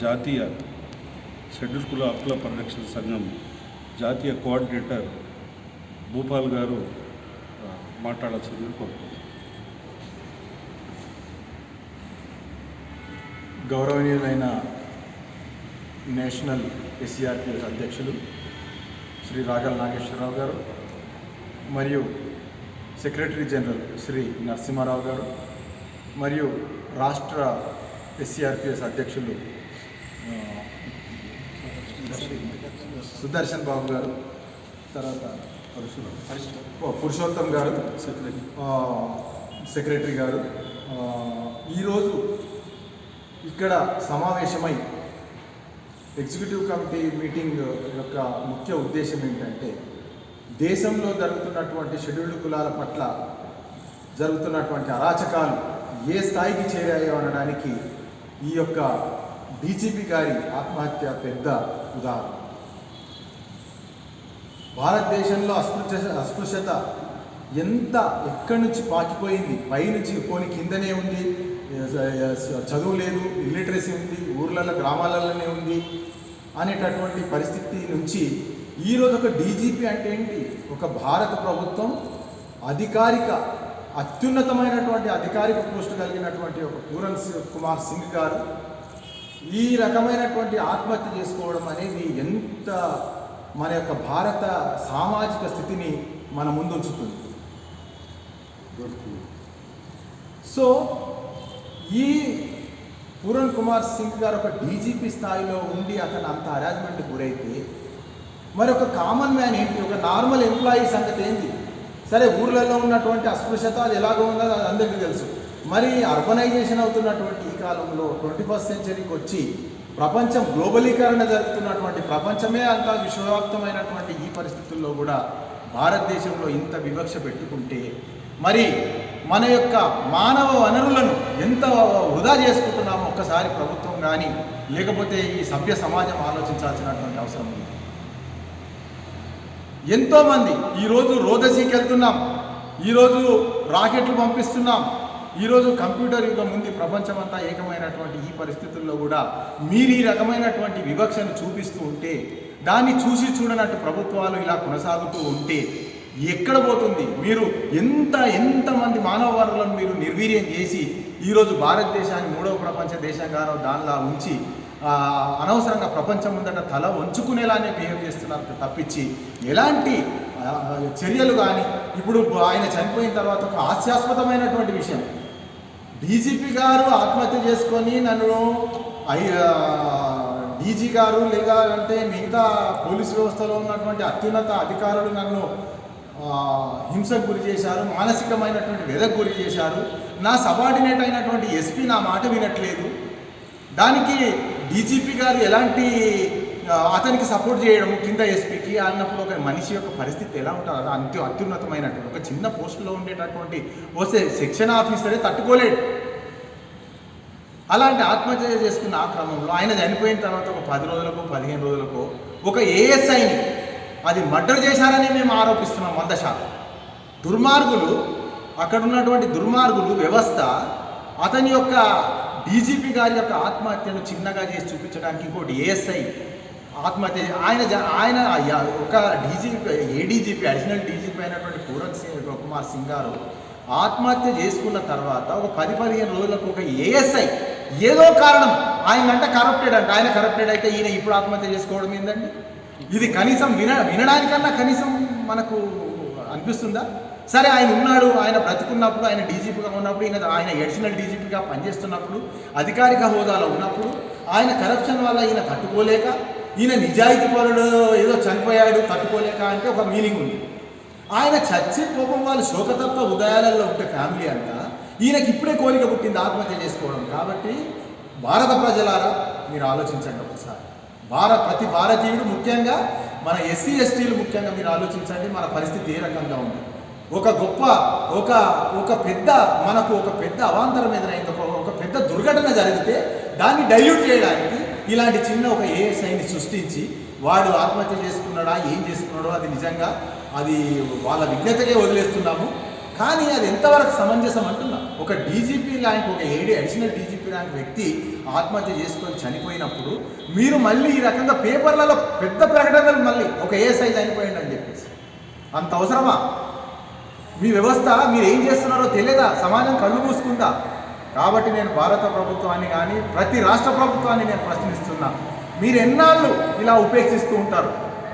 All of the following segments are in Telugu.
జాతీయ షెడ్యూల్ కుల హక్కుల పరిరక్షణ సంఘం జాతీయ కోఆర్డినేటర్ భూపాల్ గారు మాట్లాడాల్సింది గౌరవనీయులైన నేషనల్ ఎస్సీఆర్పిఎస్ అధ్యక్షులు శ్రీ రాగల నాగేశ్వరరావు గారు మరియు సెక్రటరీ జనరల్ శ్రీ నరసింహారావు గారు మరియు రాష్ట్ర ఎస్సీఆర్పిఎస్ అధ్యక్షులు సుదర్శన్ బాబు గారు తర్వాత ఓ, పురుషోత్తం గారు సెక్రటరీ గారు ఈరోజు ఇక్కడ సమావేశమై ఎగ్జిక్యూటివ్ కమిటీ మీటింగ్ యొక్క ముఖ్య ఉద్దేశం ఏంటంటే దేశంలో జరుగుతున్నటువంటి షెడ్యూల్డ్ కులాల పట్ల జరుగుతున్నటువంటి అరాచకాలు ఏ స్థాయికి చేరాయో అనడానికి ఈ యొక్క డీజీపీ గారి ఆత్మహత్య పెద్ద ఉదాహరణ. భారతదేశంలో అస్పృశ్య అస్పృశ్యత ఎంత ఎక్కడి నుంచి పాకిపోయింది? పైనుంచి పోని కిందనే ఉంది చదువు లేదు ఇల్లిటరసీ ఉంది ఊర్లలో గ్రామాలలోనే ఉంది అనేటటువంటి పరిస్థితి నుంచి ఈరోజు ఒక డీజీపీ అంటే ఏంటి? ఒక భారత ప్రభుత్వం అధికారిక అత్యున్నతమైనటువంటి అధికారిక పోస్టు కలిగినటువంటి ఒక పూరన్ కుమార్ సింగ్ గారు ఈ రకమైనటువంటి ఆత్మహత్య చేసుకోవడం అనేది ఎంత మన యొక్క భారత సామాజిక స్థితిని మన ముందుంచుతుంది. సో ఈ పూరణ్ కుమార్ సింగ్ గారు ఒక డీజీపీ స్థాయిలో ఉండి అతను అంత అరేంజ్మెంట్ గురైతే మరి ఒక కామన్ మ్యాన్ ఏంటి? ఒక నార్మల్ ఎంప్లాయీ సంగతి ఏంటి? సరే ఊర్లలో ఉన్నటువంటి అస్పృశ్యత అది ఎలాగో ఉందో అది అందరికీ తెలుసు. మరి అర్బనైజేషన్ అవుతున్నటువంటి ఈ కాలంలో ట్వంటీ ఫస్ట్ సెంచరీకి వచ్చి ప్రపంచం గ్లోబలీకరణ జరుగుతున్నటువంటి ప్రపంచమే అంతా విశ్వవ్యాప్తమైనటువంటి ఈ పరిస్థితుల్లో కూడా భారతదేశంలో ఇంత వివక్ష పెట్టుకుంటే మరి మన యొక్క మానవ వనరులను ఎంత వృధా చేసుకుంటున్నామో ఒక్కసారి ప్రభుత్వం కానీ లేకపోతే ఈ సభ్య సమాజం ఆలోచించాల్సినటువంటి అవసరం ఉంది. ఎంతోమంది ఈరోజు రోదసీకి వెళ్తున్నాం ఈరోజు రాకెట్లు పంపిస్తున్నాం ఈరోజు కంప్యూటర్ యుగం ఉంది ప్రపంచమంతా ఏకమైనటువంటి ఈ పరిస్థితుల్లో కూడా మీరు ఈ రకమైనటువంటి వివక్షను చూపిస్తూ ఉంటే దాన్ని చూసి చూడనట్టు ప్రభుత్వాలు ఇలా కొనసాగుతూ ఉంటే ఎక్కడ పోతుంది? మీరు ఎంత ఎంతమంది మానవ వనరులను మీరు నిర్వీర్యం చేసి ఈరోజు భారతదేశాన్ని మూడవ ప్రపంచ దేశంగానో దానిలా ఉంచి అనవసరంగా ప్రపంచం ముందట తల వంచుకునేలానే బిహేవ్ చేస్తున్నారు తప్పించి ఎలాంటి చర్యలు కానీ ఇప్పుడు ఆయన చనిపోయిన తర్వాత ఒక హాస్యాస్పదమైనటువంటి విషయం. డీజీపీ గారు ఆత్మహత్య చేసుకొని నన్ను డీజీ గారు లేదా అంటే మిగతా పోలీస్ వ్యవస్థలో ఉన్నటువంటి అత్యున్నత అధికారులు నన్ను హింసకు గురి చేశారు మానసికమైనటువంటి వెదకు గురి చేశారు. నా సబార్డినేట్ అయినటువంటి ఎస్పీ నా మాట వినట్లేదు. దానికి డీజీపీ గారు ఎలాంటి అతనికి సపోర్ట్ చేయడం కింద ఎస్పీకి అన్నప్పుడు ఒక మనిషి యొక్క పరిస్థితి ఎలా ఉంటుంది అంత అంత్య అత్యున్నతమైనటువంటి ఒక చిన్న పోస్టులో ఉండేటటువంటి వస్తే సెక్షన్ ఆఫీసరే తట్టుకోలేడు. అలాంటి ఆత్మహత్య చేసుకున్న ఆ క్రమంలో ఆయన చనిపోయిన తర్వాత ఒక పది రోజులకు పదిహేను రోజులకు ఒక ఏఎస్ఐని అది మర్డర్ చేశారని మేము ఆరోపిస్తున్నాం వంద శాతం. దుర్మార్గులు అక్కడ ఉన్నటువంటి దుర్మార్గులు వ్యవస్థ అతని యొక్క డీజీపీ గారి యొక్క ఆత్మహత్యను చిన్నగా చేసి చూపించడానికి ఇంకోటి ఏఎస్ఐ ఆత్మహత్య ఆయన ఆయన ఒక డీజీపీ ఏడీజీపీ అడిషనల్ డీజీపీ అయినటువంటి పూరన్ సింగ్ కుమార్ సింగ్ గారు ఆత్మహత్య చేసుకున్న తర్వాత ఒక పది పదిహేను రోజులకు ఒక ఏఎస్ఐ ఏదో కారణం ఆయన అంటే కరప్టెడ్ అంట. ఆయన కరప్టెడ్ అయితే ఈయన ఇప్పుడు ఆత్మహత్య చేసుకోవడం ఏందండి? ఇది కనీసం విన వినడానికన్నా కనీసం మనకు అనిపిస్తుందా? సరే ఆయన ఉన్నాడు ఆయన బ్రతుకున్నప్పుడు ఆయన డీజీపీగా ఉన్నప్పుడు ఈయన ఆయన అడిషనల్ డీజీపీగా పనిచేస్తున్నప్పుడు అధికారిక హోదాలో ఉన్నప్పుడు ఆయన కరప్షన్ వల్ల ఈయన తట్టుకోలేక ఈయన నిజాయితీ పరుడు ఏదో చనిపోయాడు తట్టుకోలేక అంటే ఒక మీనింగ్ ఉంది. ఆయన చచ్చి కోపం వాళ్ళు శోకతత్వ ఉదయాలలో ఉంటే ఫ్యామిలీ అంతా ఈయనకి ఇప్పుడే కోరిక పుట్టింది ఆత్మహత్య చేసుకోవడం కాబట్టి భారత ప్రజలారా మీరు ఆలోచించండి ఒకసారి. భారత ప్రతి భారతీయుడు ముఖ్యంగా మన ఎస్సీ ఎస్టీలు ముఖ్యంగా మీరు ఆలోచించండి మన పరిస్థితి ఏ రకంగా ఉంది. ఒక గొప్ప ఒక ఒక పెద్ద మనకు ఒక పెద్ద అవాంతరం ఎదురైంది ఒక ఒక పెద్ద దుర్ఘటన జరిగితే దాన్ని డైల్యూట్ చేయడానికి ఇలాంటి చిన్న ఒక ఏఎస్ఐని సృష్టించి వాడు ఆత్మహత్య చేసుకున్నాడా ఏం చేసుకున్నాడో అది నిజంగా అది వాళ్ళ విజ్ఞతకే వదిలేస్తున్నాము. కానీ అది ఎంతవరకు సమంజసం అంటున్నా. ఒక డీజీపీ ర్యాంక్ ఒక ఏడి అడిషనల్ డీజీపీ ర్యాంక్ వ్యక్తి ఆత్మహత్య చేసుకొని చనిపోయినప్పుడు మీరు మళ్ళీ ఈ రకంగా పేపర్లలో పెద్ద ప్రకటనలు మళ్ళీ ఒక ఏఎస్ఐ చనిపోయింది అని చెప్పేసి. అంత అవసరమా? మీ వ్యవస్థ మీరు ఏం చేస్తున్నారో తెలియదా? సమాజం కళ్ళు మూసుకుందా? కాబట్టి నేను భారత ప్రభుత్వాన్ని కానీ ప్రతి రాష్ట్ర ప్రభుత్వాన్ని నేను ప్రశ్నిస్తున్నా. మీరు ఎన్నాళ్ళు ఇలా ఉపేక్షిస్తూ ఉంటారు?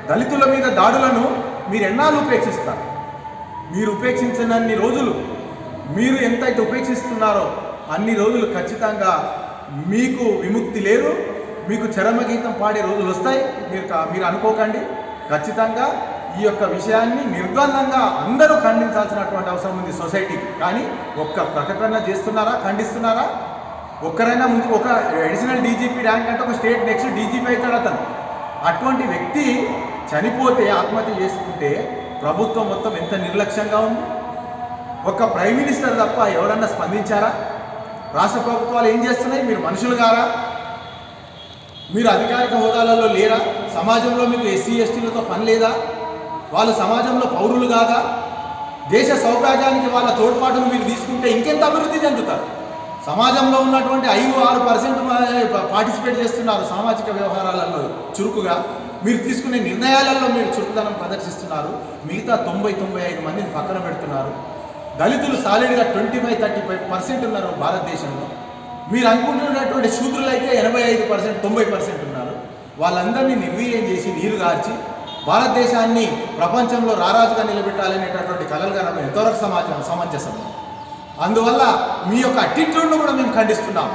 దళితుల మీద దాడులను మీరు ఎన్నాళ్ళు ఉపేక్షిస్తారు? మీరు ఉపేక్షించినన్ని రోజులు మీరు ఎంతైతే ఉపేక్షిస్తున్నారో అన్ని రోజులు ఖచ్చితంగా మీకు విముక్తి లేదు. మీకు చరమగీతం పాడే రోజులు వస్తాయి. మీరు మీరు అనుకోకండి. ఖచ్చితంగా ఈ యొక్క విషయాన్ని నిర్బంధంగా అందరూ ఖండించాల్సినటువంటి అవసరం ఉంది సొసైటీకి. కానీ ఒక్క ప్రకటన చేస్తున్నారా? ఖండిస్తున్నారా? ఒక్కరైనా ముందు ఒక అడిషనల్ డీజీపీ ర్యాంక్ అంటే ఒక స్టేట్ నెక్స్ట్ డీజీపీ అవుతాడు అతను. అటువంటి వ్యక్తి చనిపోతే ఆత్మహత్య చేసుకుంటే ప్రభుత్వం మొత్తం ఎంత నిర్లక్ష్యంగా ఉంది? ఒక్క ప్రైమ్ మినిస్టర్ తప్ప ఎవరన్నా స్పందించారా? రాష్ట్ర ప్రభుత్వాలు ఏం చేస్తున్నాయి? మీరు మనుషులు గారా మీరు అధికారిక హోదాలలో లేరా? సమాజంలో మీకు ఎస్సీ ఎస్టీలతో పని లేదా? వాళ్ళు సమాజంలో పౌరులు కాగా దేశ సౌభాగ్యానికి వాళ్ళ తోడ్పాటును మీరు తీసుకుంటే ఇంకెంత అభివృద్ధి చెందుతారు? సమాజంలో ఉన్నటువంటి ఐదు ఆరు పర్సెంట్ పార్టిసిపేట్ చేస్తున్నారు సామాజిక వ్యవహారాలలో చురుకుగా. మీరు తీసుకునే నిర్ణయాలలో మీరు చురుకుదనం ప్రదర్శిస్తున్నారు. మిగతా తొంభై తొంభై ఐదు మందిని పక్కన పెడుతున్నారు. దళితులు సాలిడ్గా twenty five thirty five percent ఉన్నారు భారతదేశంలో. మీరు అనుకుంటున్నటువంటి శూద్రులు అయితే ఎనభై ఐదు పర్సెంట్ తొంభై పర్సెంట్ ఉన్నారు. వాళ్ళందరినీ నిర్వీర్యం చేసి నీరు గార్చి భారతదేశాన్ని ప్రపంచంలో రారాజుగా నిలబెట్టాలనేటటువంటి కళలుగా కనడం ఎంతవరకు సమాజం సమంజసం? అందువల్ల మీ యొక్క అటిట్యూడ్ను కూడా మేము ఖండిస్తున్నాం.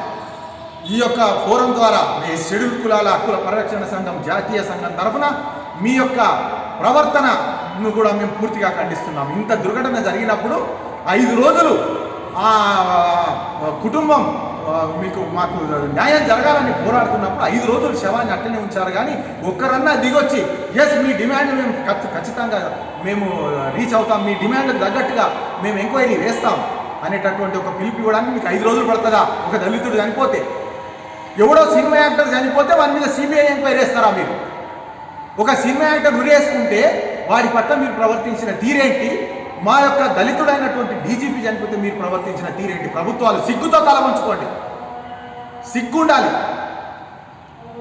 ఈ యొక్క ఫోరం ద్వారా మీ షెడ్యూల్ కులాల హక్కుల పరిరక్షణ సంఘం జాతీయ సంఘం తరఫున మీ యొక్క ప్రవర్తనను కూడా మేము పూర్తిగా ఖండిస్తున్నాం. ఇంత దుర్ఘటన జరిగినప్పుడు ఐదు రోజులు ఆ కుటుంబం మీకు మాకు న్యాయం జరగాలని పోరాడుతున్నప్పుడు ఐదు రోజులు శవాన్ని అట్టనే ఉంచారు. కానీ ఒక్కరన్నా దిగొచ్చి ఎస్ మీ డిమాండ్ మేము ఖచ్చితంగా మేము రీచ్ అవుతాం. మీ డిమాండ్కి తగ్గట్టుగా మేము ఎంక్వైరీ వేస్తాం. అనేటటువంటి ఒక పిలుపు ఇవ్వడానికి మీకు ఐదు రోజులు పడుతుందా? ఒక దళితుడు చనిపోతే ఎవడో సినిమా యాక్టర్ చనిపోతే వారి మీద సిబిఐ ఎంక్వైరీ వేస్తారా మీరు? ఒక సినిమా యాక్టర్ ఉరేసుకుంటే వారి పట్ల మీరు ప్రవర్తించిన తీరేంటి మా యొక్క దళితుడైనటువంటి డీజీపీ చనిపోతే మీరు ప్రవర్తించిన తీరేంటి ప్రభుత్వాలు సిగ్గుతో తల ఉంచుకోండి సిగ్గు ఉండాలి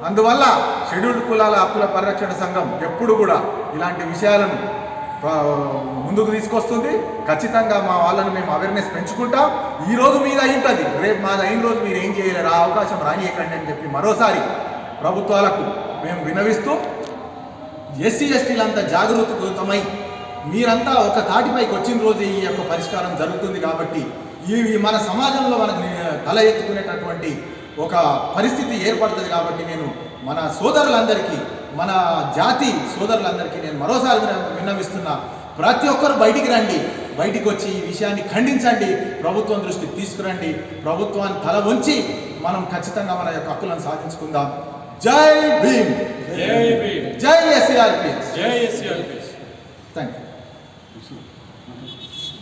అందువల్ల షెడ్యూల్డ్ కులాల హక్కుల పరిరక్షణ సంఘం ఎప్పుడు కూడా ఇలాంటి విషయాలను ముందుకు తీసుకొస్తుంది. ఖచ్చితంగా మా వాళ్ళను మేము అవేర్నెస్ పెంచుకుంటాం. ఈ రోజు మీద అయింటుంది. రేపు మాది అయిన రోజు మీరు ఏం చేయలేరు ఆ అవకాశం రానియకండి అని చెప్పి మరోసారి ప్రభుత్వాలకు మేము వినవిస్తూ ఎస్సీ ఎస్టీలంతా జాగృతమై మీరంతా ఒక తాటిపైకి వచ్చిన రోజు ఈ యొక్క పరిష్కారం జరుగుతుంది కాబట్టి ఈ ఈ మన సమాజంలో మనకు తల ఎత్తుకునేటటువంటి ఒక పరిస్థితి ఏర్పడుతుంది కాబట్టి నేను మన సోదరులందరికీ మన జాతి సోదరులందరికీ నేను మరోసారి విన్న- విన్నవిస్తున్నా. ప్రతి ఒక్కరు బయటికి రండి. బయటికి వచ్చి ఈ విషయాన్ని ఖండించండి. ప్రభుత్వం దృష్టికి తీసుకురండి. ప్రభుత్వాన్ని తల వంచి మనం ఖచ్చితంగా మన యొక్క హక్కులను సాధించుకుందాం. జై భీమ్! జై భీమ్! జై ఎస్ఆర్పిఎస్ జై థ్యాంక్ యూ 不是那个是